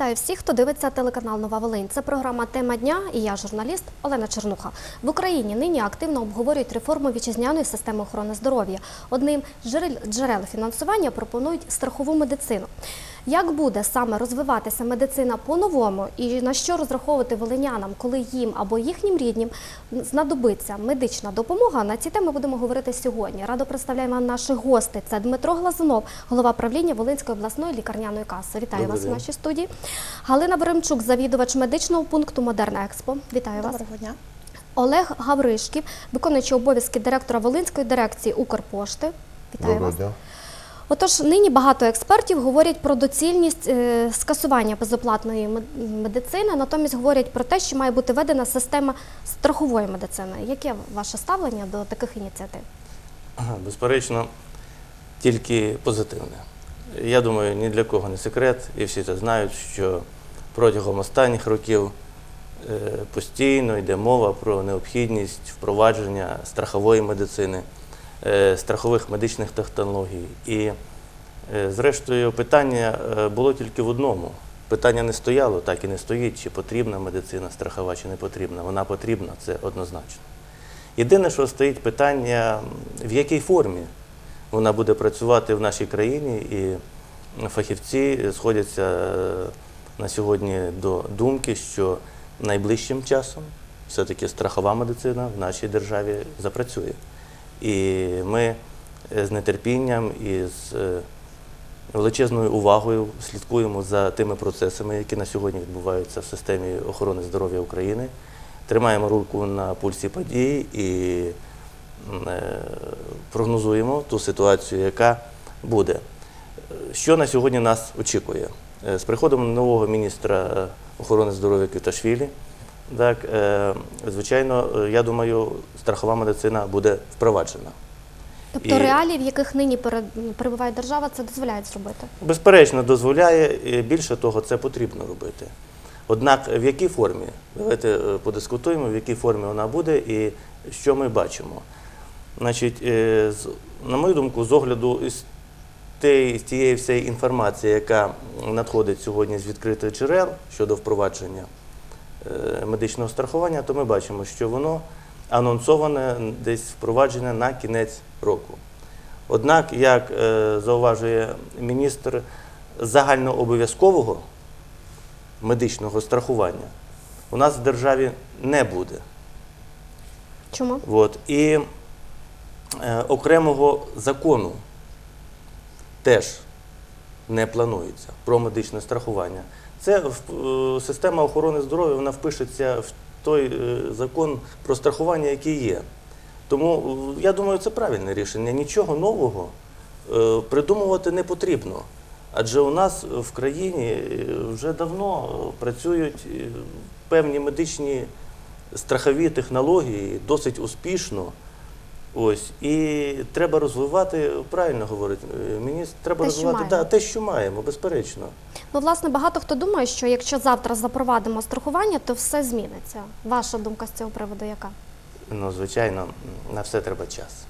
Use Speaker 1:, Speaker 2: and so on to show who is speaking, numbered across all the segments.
Speaker 1: Вітаю всіх, хто дивиться телеканал Нова Волинь. Це програма Тема дня і я, журналіст Олена Чернуха. В Україні нині активно обговорюють реформу вітчизняної системи охорони здоров'я. Одним з джерел, фінансування пропонують страхову медицину. Як буде саме розвиватися медицина по-новому і на що розраховувати волинянам, коли їм або їхнім ріднім знадобиться медична допомога? На ці теми будемо говорити сьогодні. Радо представляємо вам наших гостей. Це Дмитро Глазунов, голова правління Волинської обласної лікарняної каси. Вітаю
Speaker 2: Добрий
Speaker 1: вас у
Speaker 2: день.
Speaker 1: нашій студії. Галина Веремчук, завідувач медичного пункту Модерн Експо. Вітаю вас.
Speaker 3: Доброго дня.
Speaker 1: Олег Гавришків, виконуючий обов'язки директора Волинської дирекції Укрпошти. Вітаю
Speaker 2: Доброго
Speaker 1: вас.
Speaker 2: дня.
Speaker 1: Отож, нині багато експертів говорять про доцільність е, скасування безоплатної мед- медицини, натомість говорять про те, що має бути введена система страхової медицини. Яке ваше ставлення до таких ініціатив?
Speaker 2: Безперечно, тільки позитивне. Я думаю, ні для кого не секрет, і всі це знають, що протягом останніх років е, постійно йде мова про необхідність впровадження страхової медицини, страхових медичних технологій. І, е, зрештою, питання е, було тільки в одному. Питання не стояло, так і не стоїть, чи потрібна медицина страхова, чи не потрібна. Вона потрібна, це однозначно. Єдине, що стоїть питання, в якій формі вона буде працювати в нашій країні, і фахівці сходяться е, на сьогодні до думки, що найближчим часом все-таки страхова медицина в нашій державі запрацює. І ми е, з нетерпінням і з е, величезною увагою слідкуємо за тими процесами, які на сьогодні відбуваються в системі охорони здоров'я України. Тримаємо руку на пульсі подій і е, прогнозуємо ту ситуацію, яка буде. Що на сьогодні нас очікує? З приходом нового міністра охорони здоров'я Квіташвілі, так, е, звичайно, е, я думаю, страхова медицина буде впроваджена.
Speaker 1: Тобто
Speaker 2: І-
Speaker 1: реалії, в яких нині перебуває держава, це дозволяють зробити.
Speaker 2: Безперечно, дозволяє, і більше того, це потрібно робити. Однак в якій формі? Давайте е, подискутуємо, в якій формі вона буде і що ми бачимо. Значить, на мою думку, з огляду з тієї всієї інформації, яка надходить сьогодні з відкритих джерел щодо впровадження медичного страхування, то ми бачимо, що воно анонсоване десь впроваджене на кінець року. Однак, як е, зауважує міністр, загальнообов'язкового медичного страхування у нас в державі не буде.
Speaker 1: Чому?
Speaker 2: От. І е, окремого закону теж не планується про медичне страхування. Це е, система охорони здоров'я вона впишеться в той е, закон про страхування, який є. Тому е, я думаю, це правильне рішення. Нічого нового придумувати не потрібно. Адже у нас в країні вже давно працюють певні медичні страхові технології досить успішно. Ось і треба розвивати, правильно говорить е, міністр, треба
Speaker 1: Те,
Speaker 2: розвивати да, те, що маємо, безперечно.
Speaker 1: Ну, власне, багато хто думає, що якщо завтра запровадимо страхування, то все зміниться. Ваша думка з цього приводу яка?
Speaker 2: Ну, звичайно, на все треба час.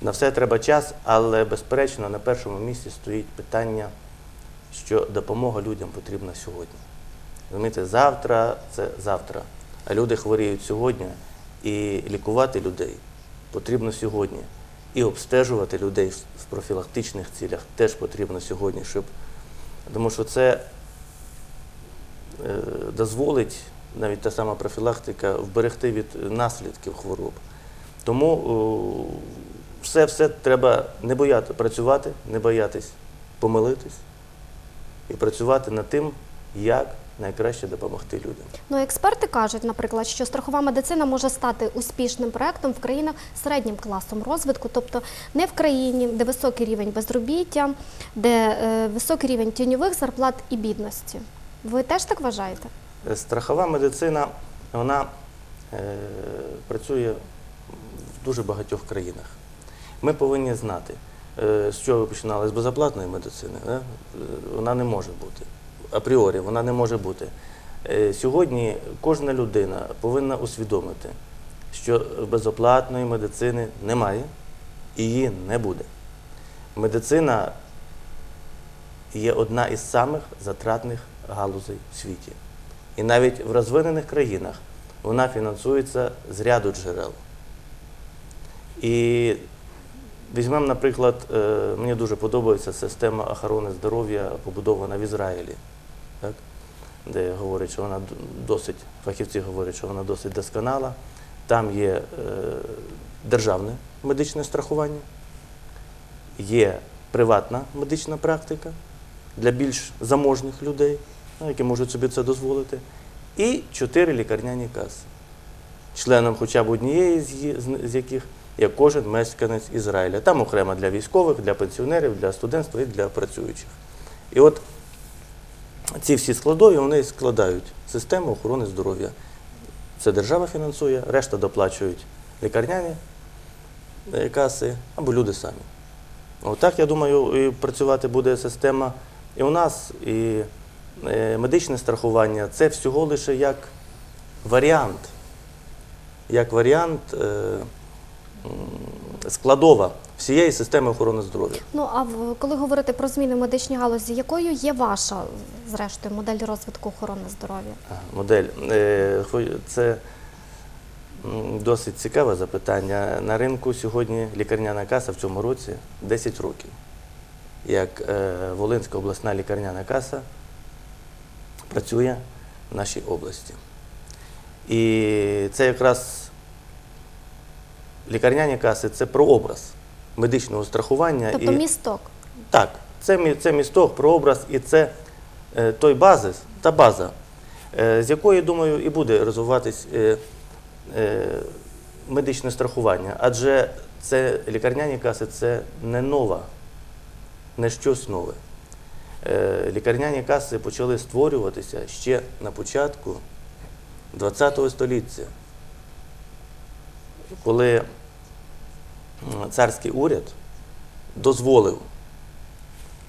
Speaker 2: На все треба час, але безперечно на першому місці стоїть питання, що допомога людям потрібна сьогодні. Розумієте, завтра це завтра. А люди хворіють сьогодні, і лікувати людей потрібно сьогодні. І обстежувати людей в- профілактичних цілях теж потрібно сьогодні, щоб тому що це е, дозволить навіть та сама профілактика вберегти від наслідків хвороб. Тому все, все треба не бояти працювати, не боятись помилитись і працювати над тим, як найкраще допомогти людям.
Speaker 1: Ну, експерти кажуть, наприклад, що страхова медицина може стати успішним проектом в країнах з середнім класом розвитку, тобто не в країні, де високий рівень безробіття, де е, високий рівень тіньових зарплат і бідності. Ви теж так вважаєте?
Speaker 2: Е, Страхова медицина вона е, працює в дуже багатьох країнах. Ми повинні знати, е, з чого ви починали з безоплатної медицини. Е, Вона не може бути. Апріорі вона не може бути. Е, Сьогодні кожна людина повинна усвідомити, що безоплатної медицини немає і її не буде. Медицина є одна із самих затратних галузей в світі. І навіть в розвинених країнах вона фінансується з ряду джерел. І візьмемо, наприклад, е, мені дуже подобається система охорони здоров'я, побудована в Ізраїлі? Де говорять, що вона досить, фахівці говорять, що вона досить досконала. Там є е, державне медичне страхування, є приватна медична практика для більш заможних людей, ну, які можуть собі це дозволити, і чотири лікарняні каси, членом хоча б однієї з, яких є кожен мешканець Ізраїля. Там окремо для військових, для пенсіонерів, для студентства і для працюючих. І от ці всі складові вони складають систему охорони здоров'я. Це держава фінансує, решта доплачують лікарняні е, каси або люди самі. Отак, я думаю, і працювати буде система і у нас, і е, медичне страхування це всього лише як варіант, як варіант е, складова всієї системи охорони здоров'я.
Speaker 1: Ну а коли говорити про зміни в медичній галузі, якою є ваша, зрештою, модель розвитку охорони здоров'я?
Speaker 2: Модель. Е, Це досить цікаве запитання. На ринку сьогодні лікарняна каса в цьому році 10 років. Як е, Волинська обласна лікарняна каса працює в нашій області. І це якраз лікарняні каси це прообраз медичного страхування.
Speaker 1: Тобто
Speaker 2: і...
Speaker 1: місток.
Speaker 2: Так, це, це місток, прообраз і це е, той базис, та база, е, з якої, думаю, і буде розвиватись е, е, медичне страхування. Адже це лікарняні каси це не нова, не щось нове. Е, лікарняні каси почали створюватися ще на початку ХХ століття, коли царський уряд дозволив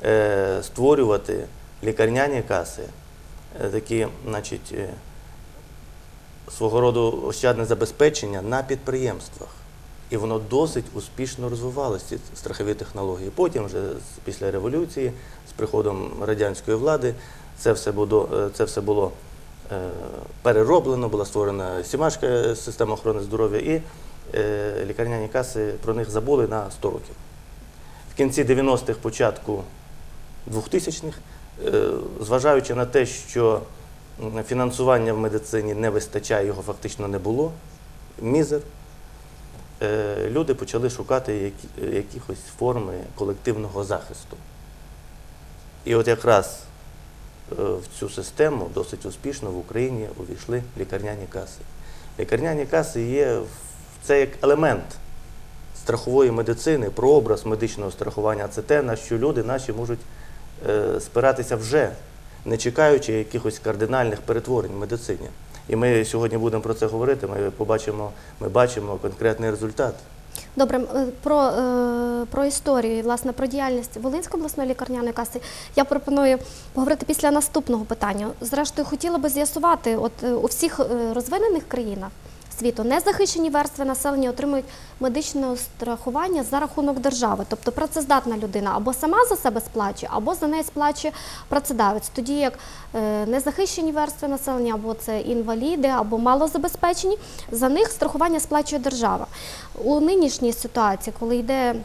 Speaker 2: е, створювати лікарняні каси, е, такі, значить, е, свого роду ощадне забезпечення на підприємствах. І воно досить успішно розвивалося, ці страхові технології. Потім, вже після революції, з приходом радянської влади, це все було, це все було перероблено, була створена сімашка система охорони здоров'я, і лікарняні каси про них забули на 100 років. В кінці 90-х, початку 2000-х, е, зважаючи на те, що фінансування в медицині не вистачає, його фактично не було, мізер, е, люди почали шукати якихось форми колективного захисту. І от якраз е, в цю систему досить успішно в Україні увійшли лікарняні каси. Лікарняні каси є в- це як елемент страхової медицини, прообраз медичного страхування. Це те, на що люди наші можуть е, спиратися вже, не чекаючи якихось кардинальних перетворень в медицині. І ми сьогодні будемо про це говорити. Ми побачимо, ми бачимо конкретний результат.
Speaker 1: Добре, про, е, про історію власне про діяльність Волинської обласної лікарняної каси я пропоную поговорити після наступного питання. Зрештою, хотіла би з'ясувати, от е, у всіх розвинених країнах світу незахищені верстви населення отримують медичне страхування за рахунок держави. Тобто працездатна людина або сама за себе сплачує, або за неї сплачує працедавець. Тоді як е, незахищені верстви населення, або це інваліди, або малозабезпечені, за них страхування сплачує держава. У нинішній ситуації, коли йде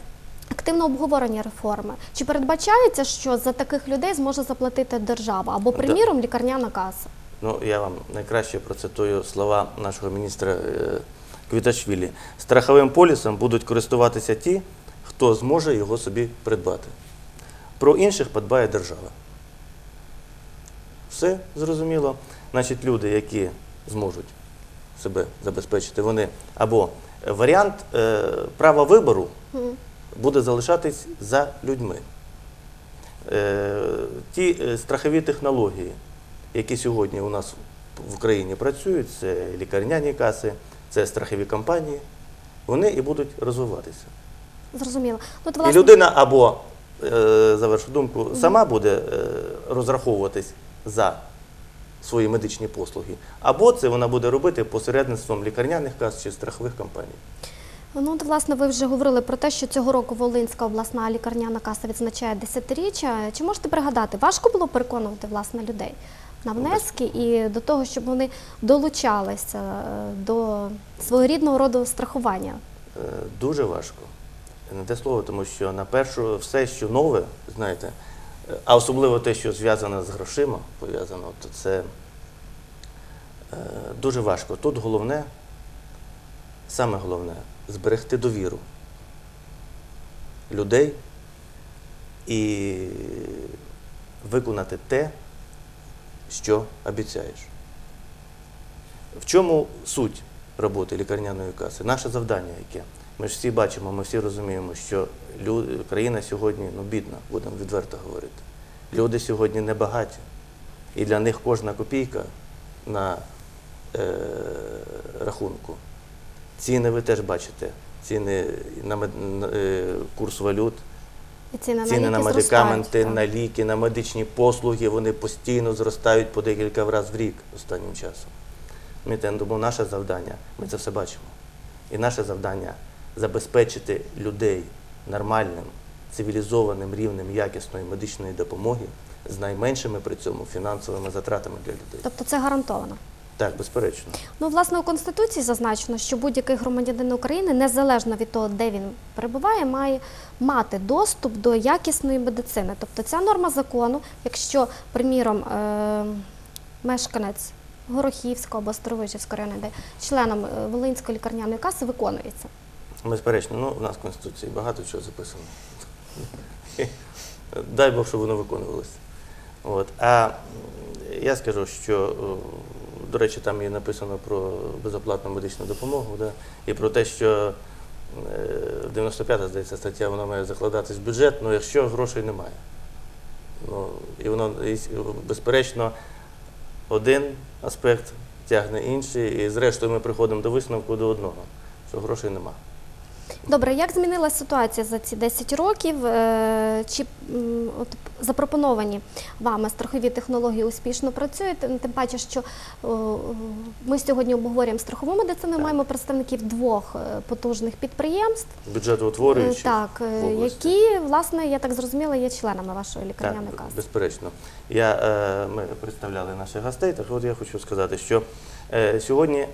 Speaker 1: активне обговорення реформи, чи передбачається, що за таких людей зможе заплатити держава або, приміром, лікарняна каса?
Speaker 2: Ну, я вам найкраще процитую слова нашого міністра е, Квіташвілі. Страховим полісом будуть користуватися ті, хто зможе його собі придбати. Про інших подбає держава. Все зрозуміло. Значить, люди, які зможуть себе забезпечити, вони або варіант е, права вибору буде залишатись за людьми. Е, Ті страхові технології, які сьогодні у нас в Україні працюють, це лікарняні каси, це страхові компанії, вони і будуть розвиватися.
Speaker 1: Зрозуміло. Ну, от,
Speaker 2: І
Speaker 1: власне,
Speaker 2: людина або, е, завершу думку, сама буде е, розраховуватись за свої медичні послуги, або це вона буде робити посередництвом лікарняних кас чи страхових компаній.
Speaker 1: Ну, от, власне, ви вже говорили про те, що цього року Волинська обласна лікарняна каса відзначає десятиріччя. Чи можете пригадати, важко було переконувати власне людей на внески і до того, щоб вони долучалися е, до свого рідного роду страхування.
Speaker 2: Е, Дуже важко. Не те слово, тому що на першу все, що нове, знаєте, е, а особливо те, що зв'язане з грошима, пов'язано, то це дуже важко. Тут головне, саме головне, зберегти довіру людей і виконати те, що обіцяєш. В чому суть роботи лікарняної каси? Наше завдання яке? Ми ж всі бачимо, ми всі розуміємо, що лю- країна сьогодні ну, бідна, будемо відверто говорити. Люди сьогодні небагаті. І для них кожна копійка на е, рахунку. Ціни ви теж бачите. Ціни на, мед- на е, курс валют,
Speaker 1: І ціни,
Speaker 2: ціни
Speaker 1: на,
Speaker 2: на медикаменти, на ліки, на медичні послуги, вони постійно зростають по декілька разів в рік останнім часом. Розумієте, Тому наше завдання, ми це все бачимо. І наше завдання забезпечити людей нормальним, цивілізованим рівнем якісної медичної допомоги з найменшими при цьому фінансовими затратами для людей.
Speaker 1: Тобто це гарантовано.
Speaker 2: Так, безперечно.
Speaker 1: Ну, власне, у Конституції зазначено, що будь-який громадянин України, незалежно від того, де він перебуває, має мати доступ до якісної медицини. Тобто ця норма закону, якщо, приміром, е- мешканець Горохівського або Старовижівського району, де членом е, Волинської лікарняної каси виконується.
Speaker 2: Безперечно, ну, в нас в Конституції багато чого записано. Дай Бог, щоб воно виконувалося. От. А я скажу, що, до речі, там є написано про безоплатну медичну допомогу, да? і про те, що е, 95-та, здається, стаття вона має закладатись в бюджет, але якщо грошей немає. Ну, і воно, і, безперечно, один аспект тягне інший, і зрештою ми приходимо до висновку до одного, що грошей немає.
Speaker 1: Добре, як змінилася ситуація за ці 10 років? Е, Чи от запропоновані вами страхові технології успішно працюють? Тим паче, що о, ми сьогодні обговорюємо страхову медицину,
Speaker 2: Так.
Speaker 1: маємо представників двох е, потужних підприємств,
Speaker 2: Бюджетоутворюючі.
Speaker 1: так, е,
Speaker 2: області.
Speaker 1: які, власне, я так зрозуміла, є членами вашої лікарняної
Speaker 2: Так,
Speaker 1: каси.
Speaker 2: безперечно. Я, е, ми представляли наших гостей, так от я хочу сказати, що е, сьогодні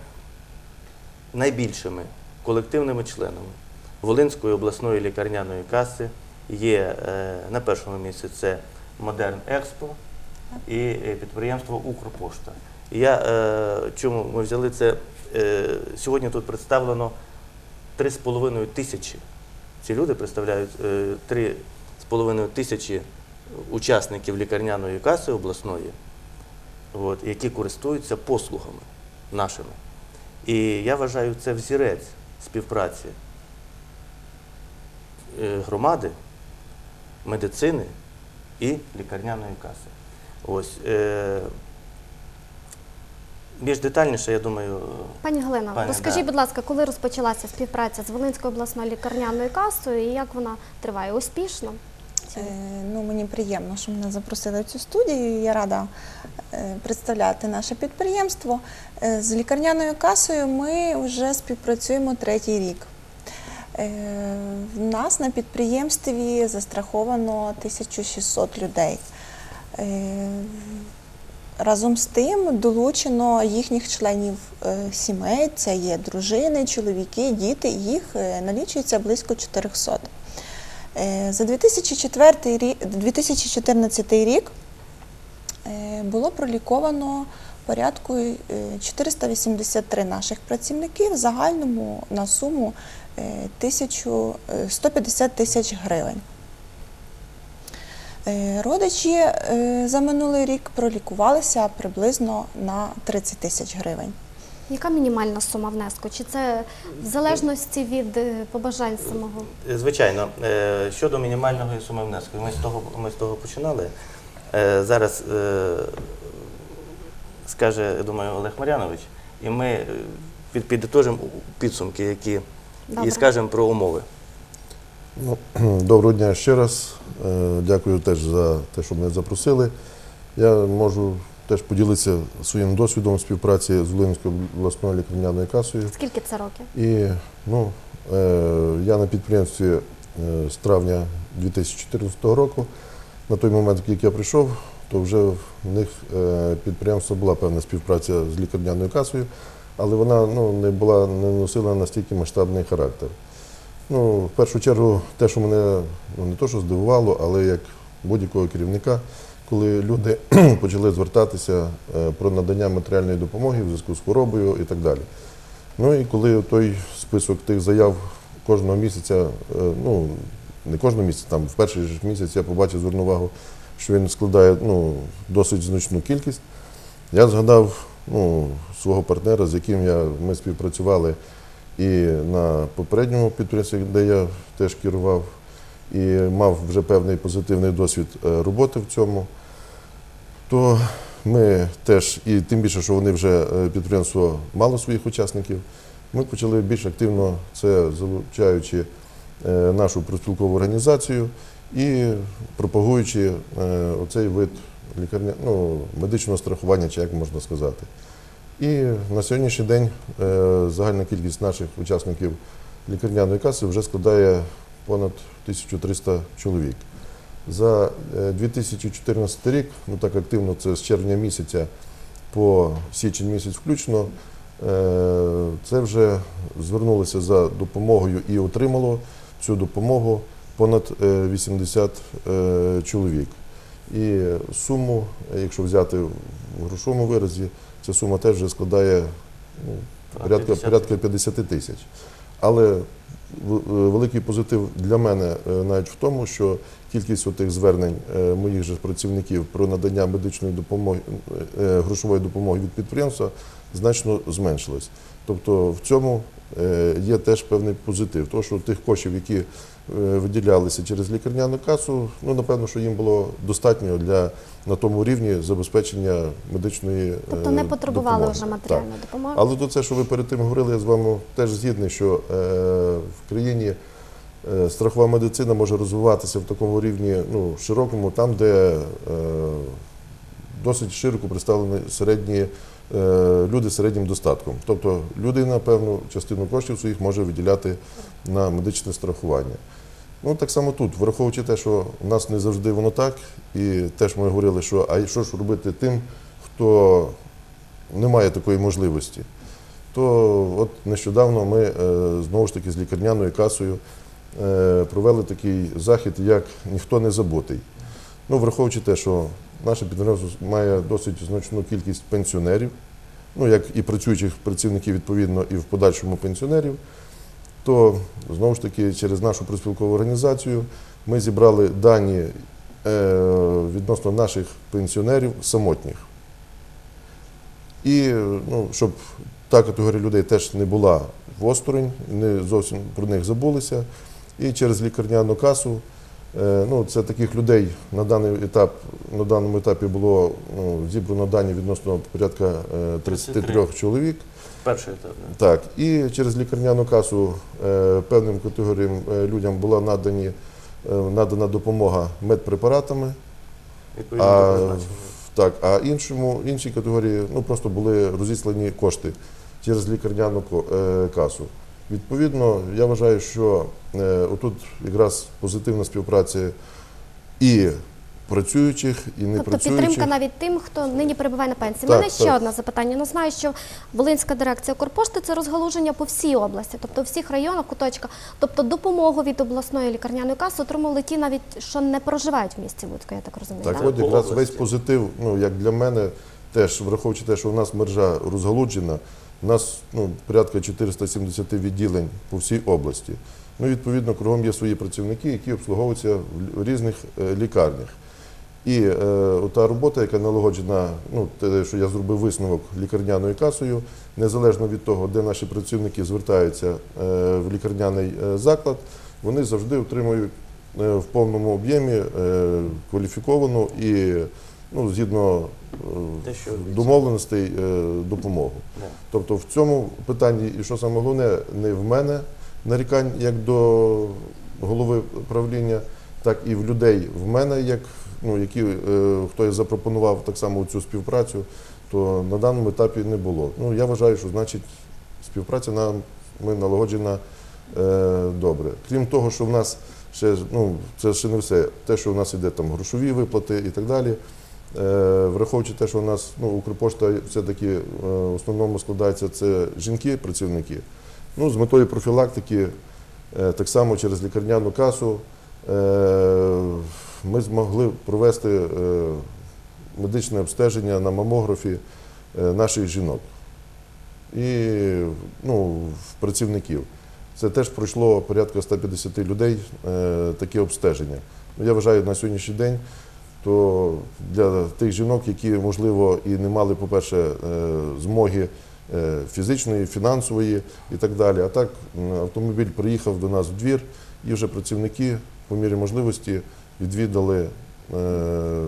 Speaker 2: найбільшими колективними членами Волинської обласної лікарняної каси є е, на першому місці це Модерн Експо і е, підприємство Укрпошта. Я е, чому ми взяли це? Сьогодні тут представлено 3,5 тисячі. Ці люди представляють е, 3,5 тисячі учасників лікарняної каси обласної, от, які користуються послугами нашими. І я вважаю, це взірець співпраці громади, медицини і лікарняної каси. Ось, е, більш детальніше, я думаю,
Speaker 1: Пані Галина,
Speaker 2: Пані,
Speaker 1: розкажіть,
Speaker 2: да.
Speaker 1: будь ласка, коли розпочалася співпраця з Волинською обласною лікарняною касою і як вона триває? Успішно?
Speaker 3: Е, Ну, мені приємно, що мене запросили в цю студію. Я рада е, представляти наше підприємство. Е, З лікарняною касою ми вже співпрацюємо третій рік. Е, В нас на підприємстві застраховано 1600 людей. Е, Разом з тим долучено їхніх членів е, сімей, це є дружини, чоловіки, діти, їх налічується близько 400. Е, За 2004 рік, 2014 рік було проліковано порядку е, 483 наших працівників в загальному на суму е, 1000, е, 150 тисяч гривень. Е, Родичі е, за минулий рік пролікувалися приблизно на 30 тисяч гривень.
Speaker 1: Яка мінімальна сума внеску? Чи це в залежності від е, побажань самого?
Speaker 2: Е, Звичайно, Е, щодо мінімальної суми внеску, ми з того, ми з того починали. Е, Зараз е, скаже, я думаю, Олег Мар'янович, і ми е, під- підітожимо підсумки, які
Speaker 1: Добре.
Speaker 2: і скажемо про умови.
Speaker 4: Ну, доброго дня ще раз. Е, Дякую теж за те, що мене запросили. Я можу теж поділитися своїм досвідом співпраці з Волинською обласною лікарняною касою.
Speaker 1: Скільки це років?
Speaker 4: І ну, е, я на підприємстві з травня 2014 року. На той момент, як я прийшов, то вже в них е, підприємство була певна співпраця з лікарняною касою, але вона ну, не була не носила настільки масштабний характер. Ну, в першу чергу, те, що мене ну, не то, що здивувало, але як будь-якого керівника, коли люди почали звертатися е, про надання матеріальної допомоги в зв'язку з хворобою і так далі. Ну і коли той список тих заяв кожного місяця, е, ну не кожного місяця, там в перший місяць я побачив, звернув увагу, що він складає ну, досить значну кількість. Я згадав ну, свого партнера, з яким я, ми співпрацювали і на попередньому підприємстві, де я теж керував, і мав вже певний позитивний досвід е, роботи в цьому. То ми теж, і тим більше, що вони вже е, підприємство мало своїх учасників, ми почали більш активно це залучаючи е, нашу профспілкову організацію і пропагуючи е, оцей вид лікарня, ну, медичного страхування, чи як можна сказати. І на сьогоднішній день е, загальна кількість наших учасників лікарняної каси вже складає понад 1300 чоловік. За е, 2014 рік, ну так активно, це з червня місяця по січень місяць включно, е, це вже звернулося за допомогою і отримало цю допомогу понад е, 80 е, чоловік. І суму, якщо взяти в грошовому виразі, ця сума теж вже складає ну, порядка,
Speaker 2: 50.
Speaker 4: порядка 50 тисяч. Але е, великий позитив для мене е, навіть в тому, що кількість тих звернень е, моїх же працівників про надання медичної допомоги, е, грошової допомоги від підприємства значно зменшилась. Тобто в цьому е, є теж певний позитив. Тому що тих коштів, які е, виділялися через лікарняну касу, ну напевно, що їм було достатньо для на тому рівні забезпечення медичної
Speaker 1: Тобто
Speaker 4: е,
Speaker 1: не потребували
Speaker 4: допомоги.
Speaker 1: вже
Speaker 4: Так.
Speaker 1: матеріальної допомоги.
Speaker 4: Але до це, що ви перед тим говорили, я з вами теж згідний, що в країні страхова медицина може розвиватися в такому рівні ну, широкому, там, де е, досить широко представлені середні люди з середнім достатком. Тобто людина певну частину коштів своїх може виділяти на медичне страхування. Ну так само тут, враховуючи те, що в нас не завжди воно так, і теж ми говорили, що а що ж робити тим, хто не має такої можливості. То от нещодавно ми е, знову ж таки з лікарняною касою е, провели такий захід, як ніхто не забутий. Ну, враховуючи те, що наше підприємство має досить значну кількість пенсіонерів, ну як і працюючих працівників, відповідно, і в подальшому пенсіонерів, то знову ж таки через нашу профспілкову організацію ми зібрали дані е, відносно наших пенсіонерів самотніх. І ну, щоб та категорія людей теж не була в осторонь, не зовсім про них забулися. І через лікарняну касу, ну, це таких людей на даний етап, на даному етапі було ну, зібрано дані відносно порядка е, 33
Speaker 2: 33.
Speaker 4: чоловік.
Speaker 2: Перший етап. да.
Speaker 4: Так, і через лікарняну касу е, певним категоріям е, людям була надані, е, надана допомога медпрепаратами.
Speaker 2: Відповідно
Speaker 4: А, так, а іншому, іншій категорії ну, просто були розіслані кошти через лікарняну е, касу. Відповідно, я вважаю, що е, отут якраз позитивна співпраця і працюючих, і не
Speaker 1: Тобто
Speaker 4: працюючих.
Speaker 1: підтримка навіть тим, хто нині перебуває на пенсії. У
Speaker 4: Так,
Speaker 1: мене ще одне запитання. Ну знаю, що Волинська дирекція Корпошти це розгалуження по всій області, тобто в всіх районах, куточках. Тобто допомогу від обласної лікарняної каси отримали ті, навіть що не проживають в місті Луцька, я так розумію.
Speaker 4: Так, от якраз весь позитив, ну як для мене, теж враховуючи те, що у нас мережа розгалуджена, у нас ну, порядка 470 відділень по всій області. Ну, відповідно, кругом є свої працівники, які обслуговуються в різних е, лікарнях. І е, та робота, яка налагоджена, ну те, що я зробив висновок лікарняною касою, незалежно від того, де наші працівники звертаються е, в лікарняний е, заклад, вони завжди отримують е, в повному об'ємі е, кваліфіковану і ну, згідно е, домовленостей е, допомогу. Тобто в цьому питанні, і що саме головне, не в мене нарікань як до голови правління, так і в людей в мене, як ну, які е, хто і запропонував так само цю співпрацю, то на даному етапі не було. Ну я вважаю, що значить співпраця нам ми налагоджена е, добре. Крім того, що в нас ще ну це ще не все. Те, що в нас іде там грошові виплати і так далі. Е, Враховуючи те, що у нас ну, Укрпошта все-таки е, в основному складається це жінки-працівники. Ну, з метою профілактики, е, так само через лікарняну касу, ми змогли провести медичне обстеження на мамографі наших жінок і ну, працівників. Це теж пройшло порядка 150 людей таке обстеження. Ну, я вважаю, на сьогоднішній день то для тих жінок, які, можливо, і не мали, по-перше, е, змоги е, фізичної, фінансової і так далі. А так автомобіль приїхав до нас в двір, і вже працівники по мірі можливості відвідали, е,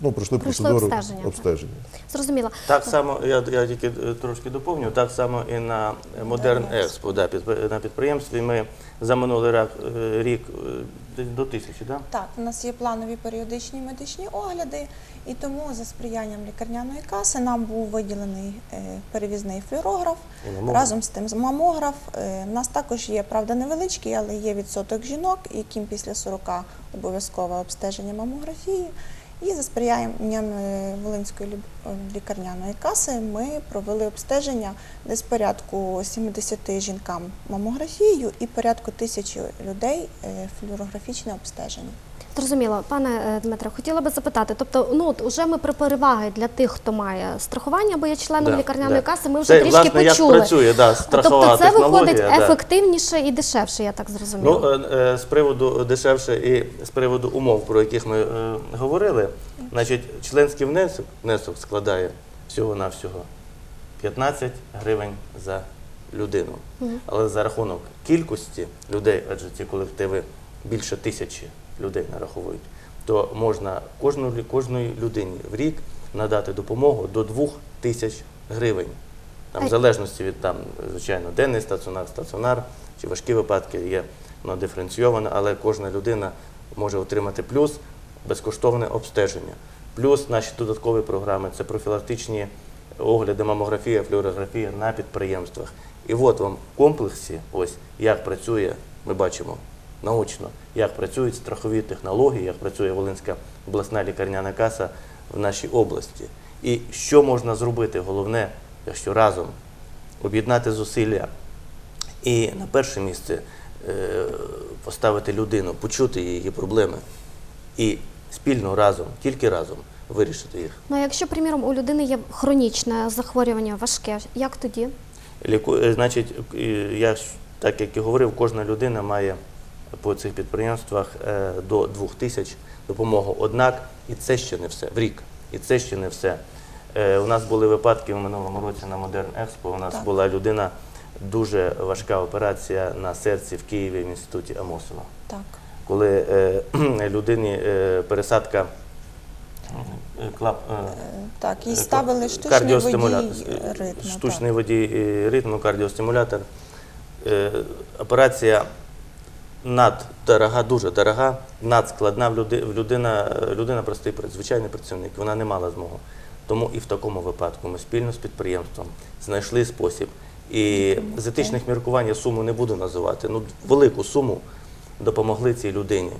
Speaker 4: ну, пройшли
Speaker 1: Пройшли
Speaker 4: процедуру
Speaker 1: обстеження, так.
Speaker 4: обстеження.
Speaker 1: Зрозуміло.
Speaker 2: Так само, я, я тільки е, трошки доповню, так само і на Модерн Експо, да, на підприємстві ми за минулий рак- е, рік е, десь до тисячі, да?
Speaker 3: Так, у нас є планові періодичні медичні огляди, і тому за сприянням лікарняної каси нам був виділений е, перевізний флюорограф.
Speaker 2: І мамограф.
Speaker 3: Разом з тим мамограф. Е, У нас також є, правда, невеличкий, але є відсоток жінок, яким після 40 обов'язкове обстеження мамографії. І за сприянням е, Волинської е, лікарняної каси ми провели обстеження десь порядку 70 жінкам мамографією і порядку тисячі людей е, флюорографічне обстеження.
Speaker 1: Зрозуміло, пане е, Дмитре, хотіла би запитати. Тобто, ну от уже ми про переваги для тих, хто має страхування, бо є членом
Speaker 2: Да,
Speaker 1: лікарняної
Speaker 2: да.
Speaker 1: каси. Ми вже
Speaker 2: Це,
Speaker 1: трішки
Speaker 2: власне, як
Speaker 1: почули.
Speaker 2: працює, да, страхова
Speaker 1: тобто, це виходить
Speaker 2: да.
Speaker 1: ефективніше і дешевше, я так зрозуміла.
Speaker 2: Ну, е, е, з приводу дешевше і з приводу умов, про яких ми е, говорили, значить, членський внесок, внесок складає всього-навсього 15 гривень за людину. Але за рахунок кількості людей, адже ці колективи більше тисячі людей нараховують, то можна кожну, кожної людині в рік надати допомогу до 2 тисяч гривень. Там, в залежності від там, звичайно, денний стаціонар, стаціонар чи важкі випадки є воно диференційоване, але кожна людина може отримати плюс безкоштовне обстеження. Плюс наші додаткові програми це профілактичні огляди, мамографія, флюорографія на підприємствах. І от вам в комплексі, ось як працює, ми бачимо наочно, як працюють страхові технології, як працює Волинська обласна лікарняна каса в нашій області. І що можна зробити, головне, якщо разом об'єднати зусилля і на перше місце е, поставити людину, почути її проблеми і спільно разом, тільки разом вирішити їх.
Speaker 1: Ну, а якщо, приміром, у людини є хронічне захворювання важке, як тоді?
Speaker 2: Ліку... е, Значить, е, я так як і говорив, кожна людина має по цих підприємствах е, до 2 тисяч допомогу. Однак і це ще не все в рік. І це ще не все. Е, У нас були випадки в минулому році на Модерн Експо. У нас
Speaker 3: Так.
Speaker 2: була людина, дуже важка операція на серці в Києві в інституті Амосова.
Speaker 3: Так.
Speaker 2: Коли е, людині е, пересадка клап, е,
Speaker 3: Так, їй ставили штучний
Speaker 2: кардіостимулятор.
Speaker 3: водій ритму.
Speaker 2: Штучний водій ритму, кардіостимулятор. Операція наддорога, дуже дорога, надскладна. В людина, людина простий, звичайний працівник, вона не мала змогу. Тому і в такому випадку ми спільно з підприємством знайшли спосіб. І з етичних міркувань я суму не буду називати. Ну, велику суму допомогли цій людині.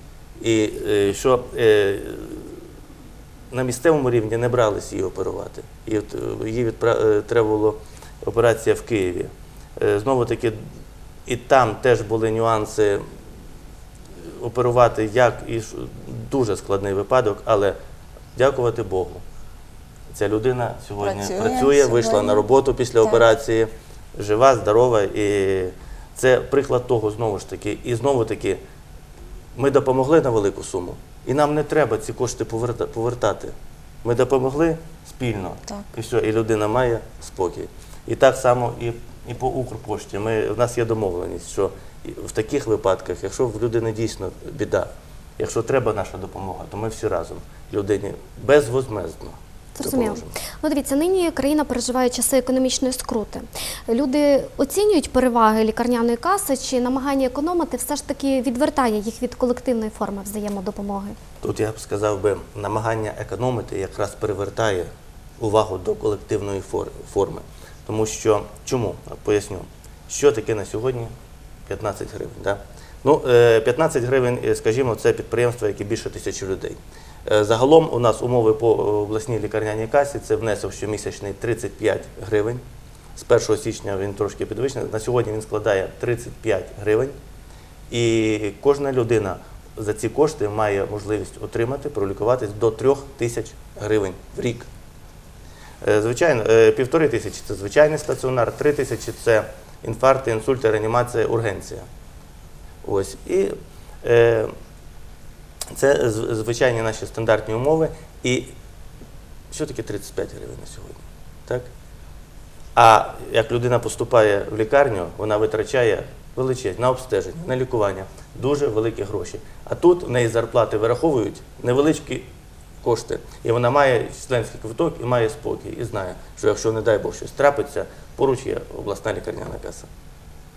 Speaker 2: І е, що е, на місцевому рівні не бралися її оперувати. Е, відпра... е, треба було операція в Києві. Знову таки, і там теж були нюанси оперувати, як і дуже складний випадок, але дякувати Богу. Ця людина сьогодні
Speaker 3: Працює
Speaker 2: працює, вийшла
Speaker 3: сьогодні.
Speaker 2: на роботу після
Speaker 3: Так.
Speaker 2: операції, жива, здорова. І це приклад того знову ж таки. І знову таки, ми допомогли на велику суму, і нам не треба ці кошти повертати. Ми допомогли спільно,
Speaker 3: Так.
Speaker 2: і все, і людина має спокій. І так само і, і по Укрпошті. Ми, в нас є домовленість, що в таких випадках, якщо в людини дійсно біда, якщо треба наша допомога, то ми всі разом людині безвозмездно
Speaker 1: Зрозуміло. Ну, дивіться, нині країна переживає часи економічної скрути. Люди оцінюють переваги лікарняної каси чи намагання економити все ж таки відвертає їх від колективної форми взаємодопомоги.
Speaker 2: Тут я б сказав би, намагання економити якраз перевертає увагу до колективної форми. Тому що чому? Поясню, що таке на сьогодні 15 гривень. Да? Ну, е, 15 гривень, е, скажімо, це підприємство, яке більше тисячі людей. Е, Загалом у нас умови по е, обласній лікарняній касі це внесок щомісячний 35 гривень. З 1 січня він трошки підвищений. На сьогодні він складає 35 гривень. І кожна людина за ці кошти має можливість отримати, пролікуватись до 3 тисяч гривень в рік. Е, Звичайно, е, півтори тисячі це звичайний стаціонар, три тисячі це інфаркти, інсульти, реанімація, ургенція. Ось. І е, це звичайні наші стандартні умови. І що таке 35 гривень на сьогодні? Так? А як людина поступає в лікарню, вона витрачає величезні на обстеження, на лікування, дуже великі гроші. А тут в неї зарплати вираховують невеличкі кошти. І вона має членський квиток і має спокій. І знає, що якщо, не дай Бог, щось трапиться, поруч є обласна лікарняна каса.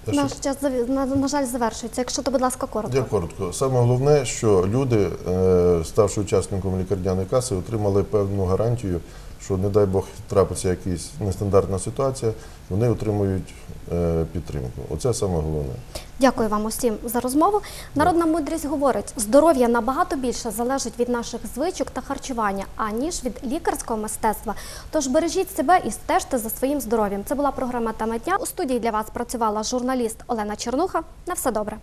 Speaker 1: Наш час заві- на, на жаль завершується. Якщо то, будь ласка, коротко.
Speaker 4: Я коротко. Саме головне, що люди, е, ставши учасником лікарняної каси, отримали певну гарантію, що, не дай Бог, трапиться якась нестандартна ситуація, вони отримують е, підтримку. Оце саме головне.
Speaker 1: Дякую вам усім за розмову. Народна мудрість говорить, здоров'я набагато більше залежить від наших звичок та харчування, аніж від лікарського мистецтва. Тож бережіть себе і стежте за своїм здоров'ям. Це була програма «Тема дня». У студії для вас працювала журналіст Олена Чернуха. На все добре.